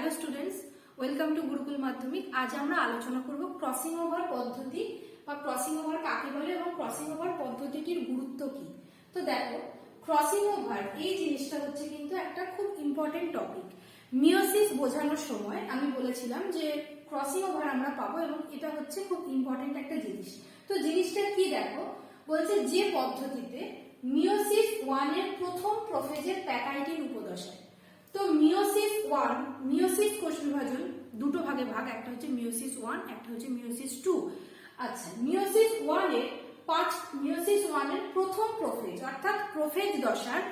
Hello students, welcome to Gurukul Madhyamik. আজ আমরা আলোচনা করব ক্রসিং ওভার পদ্ধতি বা ক্রসিং ওভার কাকে বলে এবং ক্রসিং ওভার পদ্ধতিটির গুরুত্ব কি। তো দেখো ক্রসিং ওভার এই জিনিসটা হচ্ছে কিন্তু একটা খুব ইম্পর্টেন্ট টপিক মিওসিস বোঝানোর সময় আমি বলেছিলাম যে ক্রসিং ওভার আমরা পাবো এবং এটা হচ্ছে খুব ইম্পর্টেন্ট একটা জিনিস। তো জিনিসটা কি দেখো, বলছে যে পদ্ধতিতে মিওসিস ওয়ানের প্রথম প্রোফেজের প্যাকাইটিন উপদশায়। তো মিওসিস ওয়ান মিওসিস কোষ বিভাজন দুটো ভাগে ভাগ, একটা হচ্ছে মিওসিস ওয়ান একটা হচ্ছে মিওসিস টু আচ্ছা মিওসিস ওয়ানের পাঁচ মিওসিস ওয়ানের প্রথম প্রোফেজ অর্থাৎ প্রোফেজ দশার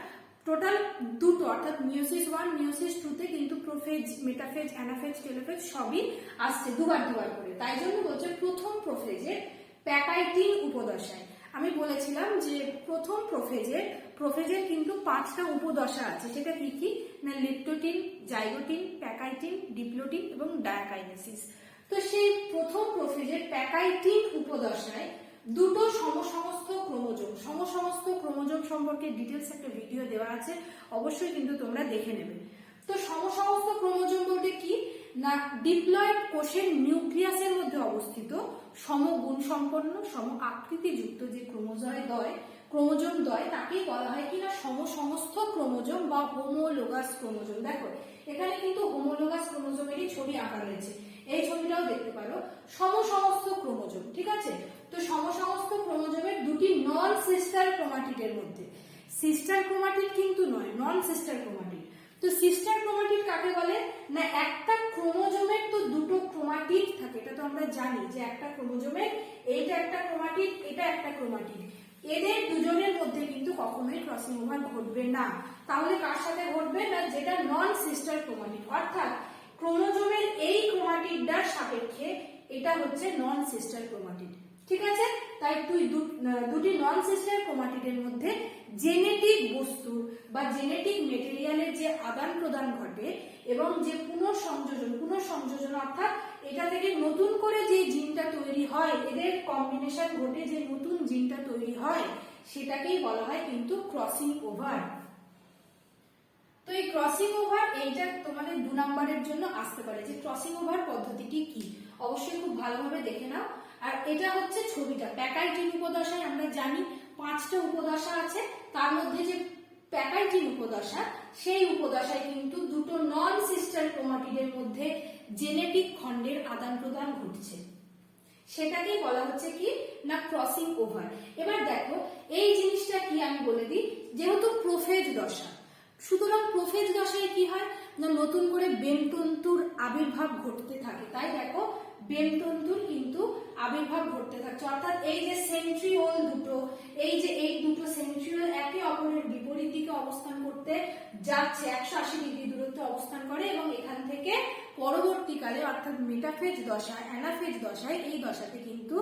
টোটাল দুটো, অর্থাৎ মিওসিস ওয়ান মিওসিস টুতে কিন্তু প্রোফেজ মেটাফেজ অ্যানাফেজ টেলোফেজ সবই আসছে দুবার দুবার করে। তাই জন্য বলছে প্রথম প্রোফেজের প্যাকাইটিন উপদশায়। আমি বলেছিলাম যে প্রথম প্রোফেজের প্রোফেজের কিন্তু পাঁচটা উপদশা আছে। সেটা কি কি? না, লিপ্টোটিন, জাইগোটিন, প্যাকাইটিন, ডিপ্লোটিন এবং ডায়াকাইনেসিস। তো সেই প্রথম প্রোফেজের প্যাকাইটিন উপদশায় দুটো সমসমস্ত ক্রোমোজোম। সমসমস্ত ক্রোমোজোম সম্পর্কে ডিটেলস একটা ভিডিও দেওয়া আছে, অবশ্যই কিন্তু তোমরা দেখে নেবে। তো সমসমস্ত ক্রোমোজোম বলতে কি? না, ডিপ্লয়েড কোষের নিউক্লিয়াসের মধ্যে অবস্থিত সম গুণ সম্পন্ন সম আকৃতিযুক্ত যে ক্রোমোজয় দয়, ক্রোমোজোম দয়, তাকেই বলা হয় কিনা সম সমস্ত ক্রোমোজোম বা হোমোলোগাস ক্রোমোজোম। দেখো, এখানে কিন্তু হোমোলোগাস ক্রোমোজোমেরই ছবি আঁকা রয়েছে। এই ছবিটাও দেখতে পারো। সম সমস্ত ক্রোমোজোম, ঠিক আছে? তো সম সমস্ত ক্রোমোজোমের দুটি নন সিস্টার ক্রোমাটিডের মধ্যে। সিস্টার ক্রোমাটিড কিন্তু নয় নন সিস্টার ক্রোমাটিড। তো সিস্টার ক্রোমাটিড কাকে বলে? না, একটা ক্রোমোজোমের তো দুটো ক্রোমাটিড থাকে, এটা তো আমরা জানি যে একটা ক্রোমোজোমের এইটা একটা ক্রোমাটিড এটা একটা ক্রোমাটিড এদের দুজনের মধ্যে কিন্তু কখনোই ক্রসিং ওভার ঘটবে না। তাহলে কার সাথে ঘটবে? না, যেটা নন সিস্টার ক্রোমাটিড অর্থাৎ ক্রোমোজোমের এই ক্রোমাটিডটার সাপেক্ষে এটা হচ্ছে নন সিস্টার ক্রোমাটিড ঠিক আছে? তাই তুই দুটি নন সিস্টার ক্রোমাটিডের মধ্যে জেনেটিক বস্তু বা জেনেটিক মেটেরিয়ালের যে আদান প্রদান ঘটে এবং যে পুনঃসংযোজন পুনঃসংযোজন অর্থাৎ এটা থেকে নতুন করে যে জিনটা তৈরি হয়, এদের কম্বিনেশন ঘটে যে নতুন জিনটা তৈরি হয়, সেটাকেই বলা হয় কিন্তু ক্রসিং ওভার তো এই ক্রসিং ওভার এইটা তোমাদের দু নম্বরের জন্য আসতে পারে। যে ক্রসিং ওভার পদ্ধতিটি কি? অবশ্যই খুব ভালোভাবে দেখে নাও। আর এটা হচ্ছে ছবিটা। প্যাকাইটিন উপদশায় আমরা জানি পাঁচটা উপদশা আছে। তার মধ্যে যে প্যাকাইটিন উপদশা, সেই উপদশায় কিন্তু দুটো নন সিস্টার ক্রোমাটিডের মধ্যে জেনেটিক খণ্ডের আদান প্রদান ঘটছে। সেটাকেই বলা হচ্ছে কি? না ক্রসিং ওভার এবার দেখো, এই জিনিসটা কি আমি বলে দিই? যেহেতু প্রোফেজ দশা, সুতরাং প্রোফেজ দশায় কি হয়? না, নতুন করে বেমতন্তুর আবির্ভাব ঘটতে থাকে। তাই দেখো, বেমতন্তুর কিন্তু আবির্ভাব ঘটতে থাকছে। অর্থাৎ এই যে সেন্ট্রিওল দুটো, এই যে এই দুটো সেন্ট্রিওল একে অপরের বিপরীত দিকে অবস্থান করতে যাচ্ছে, একশো আশি ডিগ্রি দূরত্বে অবস্থান করে এবং এখান থেকে পরবর্তীকালে অর্থাৎ মেটাফেজ দশায় অ্যানাফেজ দশায় এই দশাতে কিন্তু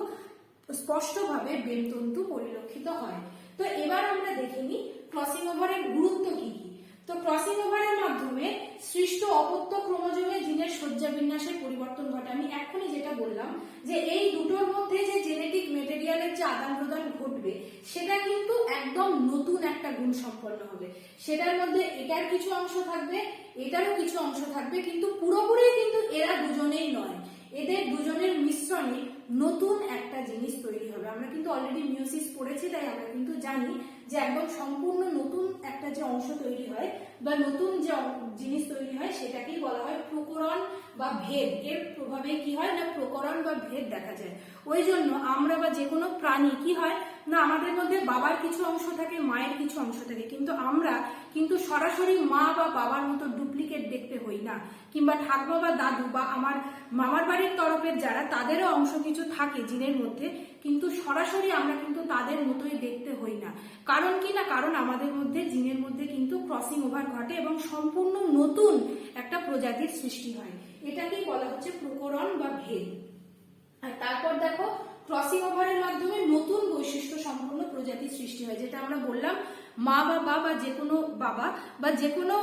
স্পষ্টভাবে বেমতন্তু পরিলক্ষিত হয়। তো এবার আমরা দেখে নিই ক্রসিং ওভারের গুরুত্ব কি কি? তো ক্রসিং ওভারের মাধ্যমে সৃষ্ট অপত্য ক্রোমোজোমে জিনের শয্যা বিন্যাসের পরিবর্তন ঘটে। আমি এখনই যেটা বললাম যে এই দুটোর মধ্যে যে জেনেটিক মেটেরিয়ালের যে আদান প্রদান ঘটবে, সেটা কিন্তু একদম নতুন একটা গুণ সম্পন্ন হবে। সেটার মধ্যে এটার কিছু অংশ থাকবে, এটারও কিছু অংশ থাকবে, কিন্তু পুরোপুরি কিন্তু এরা দুজনেই নয়। এদের দুজনের মিশ্রণে নতুন একটা জিনিস তৈরি হবে। আমরা কিন্তু অলরেডি মিউসিস পড়েছি, তাই আমরা কিন্তু জানি যে একদম সম্পূর্ণ নতুন একটা যে অংশ তৈরি হয় বা নতুন যে জিনিস তৈরি হয়, সেটাকেই বলা হয় প্রকরণ বা ভেদ। এর প্রভাবে কি হয় না প্রকরণ বা ভেদ দেখা যায়। ওই জন্য আমরা বা যে কোনো প্রাণী কি হয় না, আমাদের মধ্যে বাবার কিছু অংশ থাকে, মায়ের কিছু অংশ থাকে, কিন্তু আমরা কিন্তু সরাসরি মা বা বাবার মতো ডুপ্লিকেট দেখতে হই না। কিংবা ঠাকুমা বা দাদু বা আমার মামার বাড়ির তরফের যারা, তাদেরও অংশ কিছু থাকে জিনের মধ্যে, কিন্তু সরাসরি আমরা কিন্তু তাদের মতোই দেখতে হই না। কারণ কি না, কারণ আমাদের মধ্যে, জিনের মধ্যে কিন্তু ক্রসিং ওভার ঘটে এবং সম্পূর্ণ নতুন একটা প্রজাতির সৃষ্টি হয়। এটাকেই বলা হচ্ছে প্রকরণ বা ভেদ। আর তারপর দেখো ক্রসিং ওভারের মাধ্যমে নতুন বৈশিষ্ট্য সম্পূর্ণ প্রজাতির সৃষ্টি হয়, যেটা আমরা বললাম মা বাবা বা যে কোনো বাবা বা যে কোনো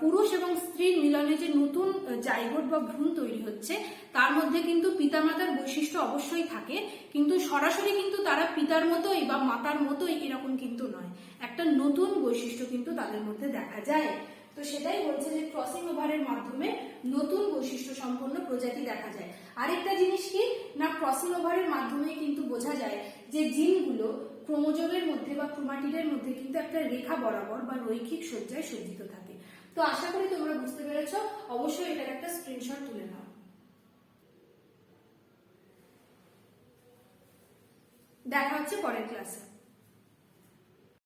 পুরুষ এবং স্ত্রীর মিলনে যে নতুন জাইগোট বা ভ্রূণ তৈরি হচ্ছে, তার মধ্যে কিন্তু পিতামাতার বৈশিষ্ট্য অবশ্যই থাকে। কিন্তু সরাসরি কিন্তু তারা পিতার মতোই বা মাতার মতোই এরকম কিন্তু নয়। একটা নতুন বৈশিষ্ট্য কিন্তু তাদের মধ্যে দেখা যায়। তো সেটাই বলছে যে ক্রসিং ওভারের মাধ্যমে নতুন বৈশিষ্ট্য সম্পন্ন প্রজাতি দেখা যায়। আরেকটা জিনিস কি? না ক্রসিং ওভারের মাধ্যমে কিন্তু বোঝা যায় যে জিনগুলো ক্রোমোজোমের মধ্যে বা ক্রোমাটিডের মধ্যে কিন্তু একটা রেখা বরাবর বা রৈখিক সজ্জায় সজ্জিত থাকে। তো আশা করি তোমরা বুঝতে পেরেছ, অবশ্যই এটার একটা স্ক্রিনশট তুলে নাও। দেখা হচ্ছে পরের ক্লাসে